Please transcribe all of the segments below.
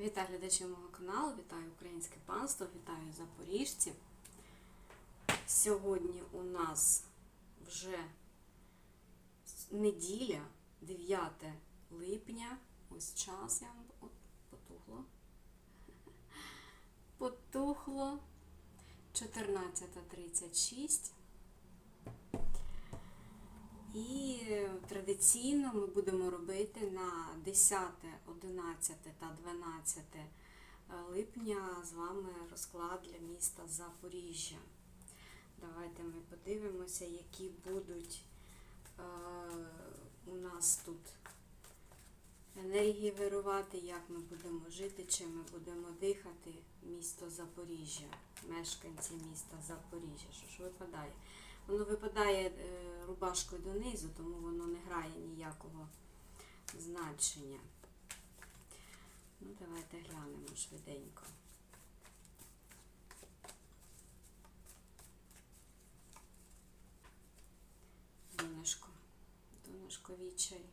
Вітаю глядачів мого каналу, вітаю українське панство, вітаю запоріжців. Сьогодні у нас вже неділя, 9 липня. Ось час я вам от, потухло. Потухло. 14.36. І традиційно ми будемо робити на 10, 11 та 12 липня з вами розклад для міста Запоріжжя. Давайте ми подивимося, які будуть е, у нас тут енергії вирувати, як ми будемо жити, чим ми будемо дихати. Місто Запоріжжя, мешканці міста Запоріжжя. Що ж випадає? Воно випадає е, донизу, тому воно не грає ніякого значення. Ну, давайте глянемо швиденько. Донышко. Донышковий чай.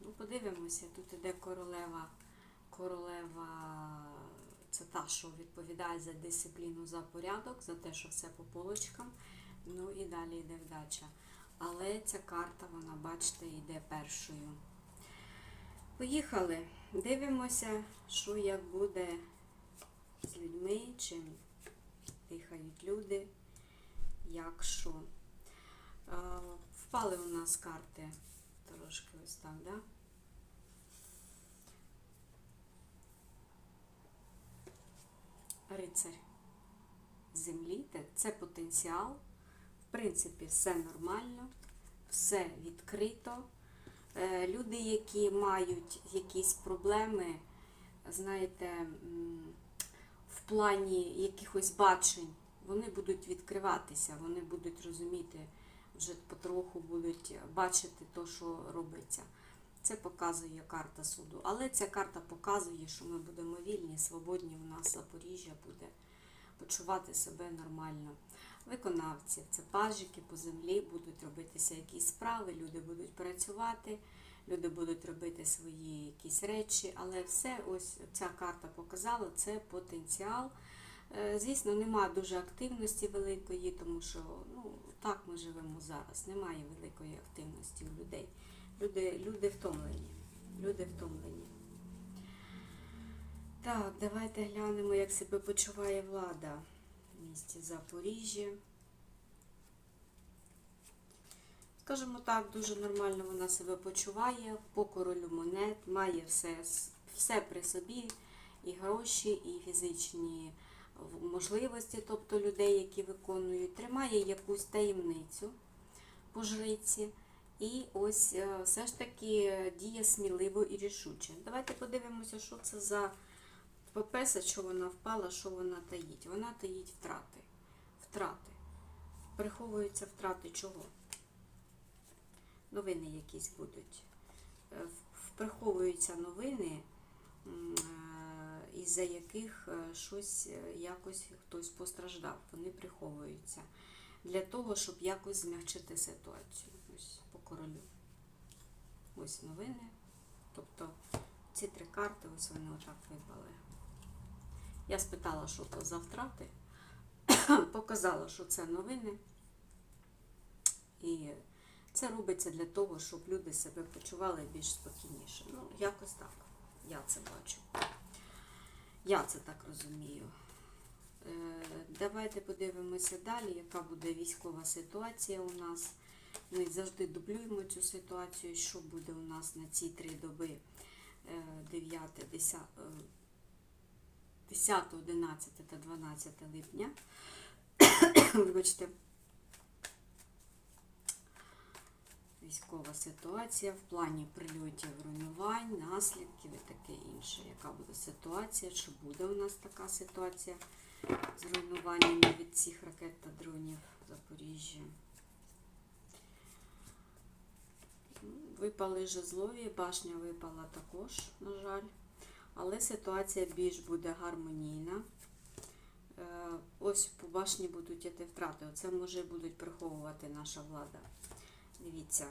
Ну, подивимося, тут іде королева. Королева це та, що відповідає за дисципліну, за порядок, за те, що все по полочкам. Ну і далі йде вдача. Але ця карта, вона, бачите, йде першою. Поїхали. Дивимося, що як буде з людьми, чим дихають люди, як що. Впали у нас карти трошки ось так, да? Рицарь землі це потенціал. В принципі, все нормально, все відкрито. Е, Люди, які мають якісь проблеми, знаєте, в плані якихось бачень, вони будуть відкриватися, вони будуть розуміти, вже потроху будуть бачити те, що робиться. Це показує карта суду. Але ця карта показує, що ми будемо вільні, свободні. У нас Запоріжжя буде почувати себе нормально. Виконавці, це пажики по землі, будуть робитися якісь справи, люди будуть працювати, люди будуть робити свої якісь речі, але все, ось ця карта показала, це потенціал. Е, Звісно, немає дуже активності великої, тому що ну, так ми живемо зараз. Немає великої активності у людей. Люди, люди втомлені. Люди втомлені. Так, давайте глянемо, як себе почуває влада місті Запоріжжя. Скажімо так, дуже нормально вона себе почуває по королю монет, має все, все при собі, і гроші, і фізичні можливості, тобто людей, які виконують, тримає якусь таємницю по жриці. І ось е, все ж таки діє сміливо і рішуче. Давайте подивимося, що це за попеса, що вона впала, що вона таїть. Вона таїть втрати. Втрати. Приховуються втрати чого? Новини якісь будуть. Е, Приховуються новини, е, із-за яких е, щось якось хтось постраждав. Вони приховуються для того, щоб якось змягчити ситуацію. Ось по королю. Ось новини. Тобто ці три карти, ось вони отак випали. Я спитала, що то за втрати. Показала, що це новини. І це робиться для того, щоб люди себе почували більш спокійніше. Ну, якось так. Я це бачу. Я це так розумію. Е, Давайте подивимося далі, яка буде військова ситуація у нас. Ми завжди дублюємо цю ситуацію, що буде у нас на ці три доби е, 9, 10, е, 10, 11 та 12 липня. Вибачте. Військова ситуація в плані прильотів, руйнувань, наслідків і таке інше. Яка буде ситуація? Чи буде у нас така ситуація з руйнуваннями від цих ракет та дронів в Запоріжжі? Випали жезлові, башня випала також, на жаль. Але ситуація більш буде гармонійна. Е, Ось по башні будуть іти втрати. Оце може будуть приховувати наша влада. Дивіться,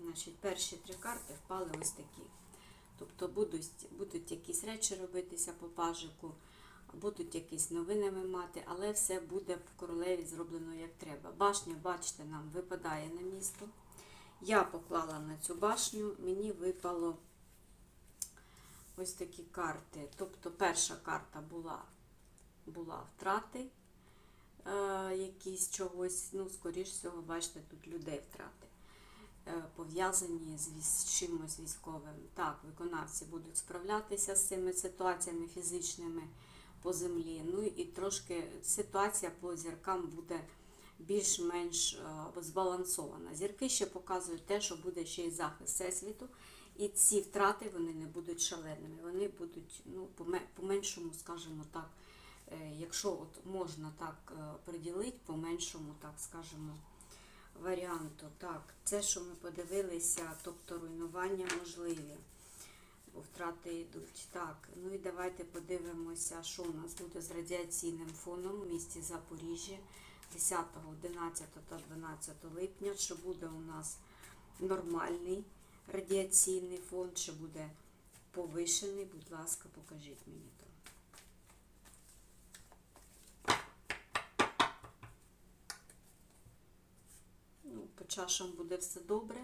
значить, перші три карти впали ось такі. Тобто будуть, будуть якісь речі робитися по пажику, будуть якісь новини ми мати, але все буде в королеві зроблено як треба. Башня, бачите, нам випадає на місто. Я поклала на цю башню, мені випало ось такі карти. Тобто перша карта була, була втрати е, якісь чогось, ну, скоріш всього, бачите, тут людей втрати. е, Пов'язані з віс- чимось військовим. Так, виконавці будуть справлятися з цими ситуаціями фізичними по землі. Ну і трошки ситуація по зіркам буде більш-менш е, збалансована. Зірки ще показують те, що буде ще й захист всесвіту, і ці втрати вони не будуть шаленими. Вони будуть ну, по-меншому, скажімо так, е, якщо от можна так е, приділити, по-меншому, так скажемо, варіанту. Так, це, що ми подивилися, тобто руйнування можливі. Бо втрати йдуть. Так, ну і давайте подивимося, що у нас буде з радіаційним фоном в місті Запоріжжя 10, 11 та 12 липня. Чи буде у нас нормальний радіаційний фон, чи буде повишений? Будь ласка, покажіть мені то. Ну, по чашам буде все добре,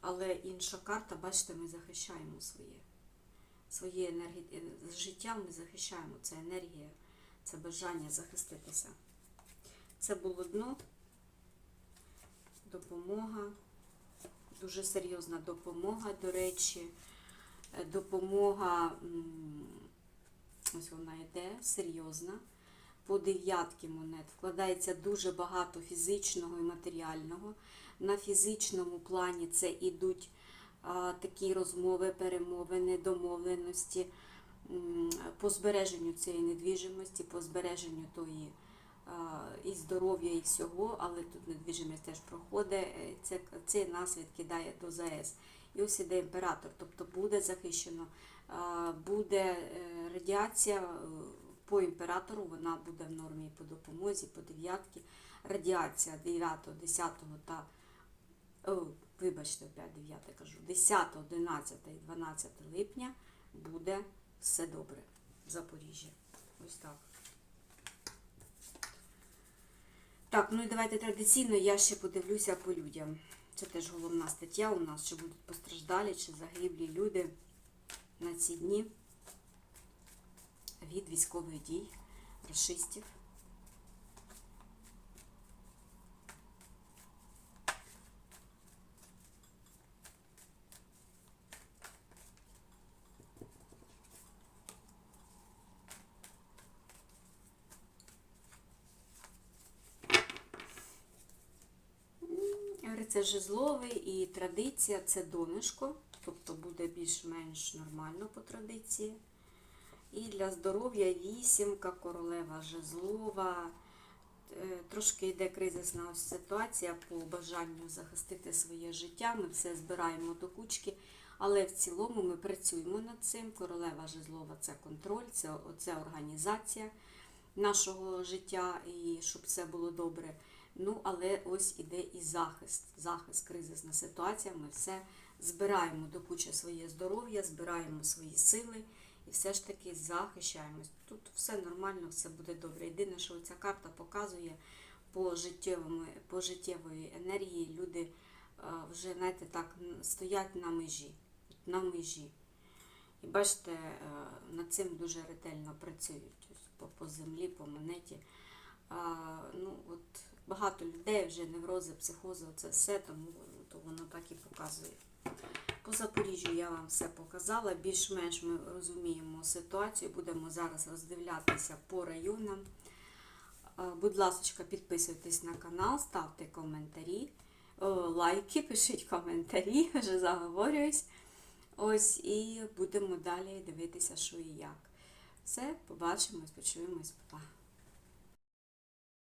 але інша карта, бачите, ми захищаємо своє. Своє енергі... з життя ми захищаємо. Це енергія, це бажання захиститися. Це було дно, допомога, дуже серйозна допомога, до речі, Е, допомога, ось вона йде, серйозна. По дев'ятки монет вкладається дуже багато фізичного і матеріального. На фізичному плані це ідуть а, такі розмови, перемовини, домовленості м, по збереженню цієї недвіжимості, по збереженню тої і здоров'я, і всього, але тут недвіжимість теж проходить. е, Це, це нас відкидає до ЗАЕС. І ось іде імператор, тобто буде захищено, буде е, радіація е, по імператору, вона буде в нормі по допомозі, по дев'ятки. Радіація 9, 10 та о, вибачте, опять 9 кажу, 10, 11 і 12 липня буде все добре в Запоріжжі. Ось так. Так, ну і давайте традиційно я ще подивлюся по людям. Це теж головна стаття у нас, чи будуть постраждалі, чи загиблі люди на ці дні від військових дій расистів. Це жезловий і традиція це донишко, тобто буде більш-менш нормально по традиції. І для здоров'я вісімка, королева жезлова. Е, Трошки йде кризисна ситуація по бажанню захистити своє життя. Ми все збираємо до кучки, але в цілому ми працюємо над цим. Королева жезлова це контроль, це, це організація нашого життя і щоб все було добре. Ну, але ось іде і захист, захист, кризисна ситуація. Ми все збираємо до кучі своє здоров'я, збираємо свої сили і все ж таки захищаємось. Тут все нормально, все буде добре. Єдине, що ця карта показує по по життєвої енергії, люди е, вже, знаєте, так, стоять на межі. На межі. І бачите, е, над цим дуже ретельно працюють по землі, по монеті. Ну, от багато людей вже неврози, психози, це все, тому то воно так і показує. По Запоріжжю я вам все показала. Більш-менш ми розуміємо ситуацію. Будемо зараз роздивлятися по районам. Будь ласка, підписуйтесь на канал, ставте коментарі, лайки, пишіть коментарі, вже заговорююсь. Ось і будемо далі дивитися, що і як. Все, побачимось, почуємось, па.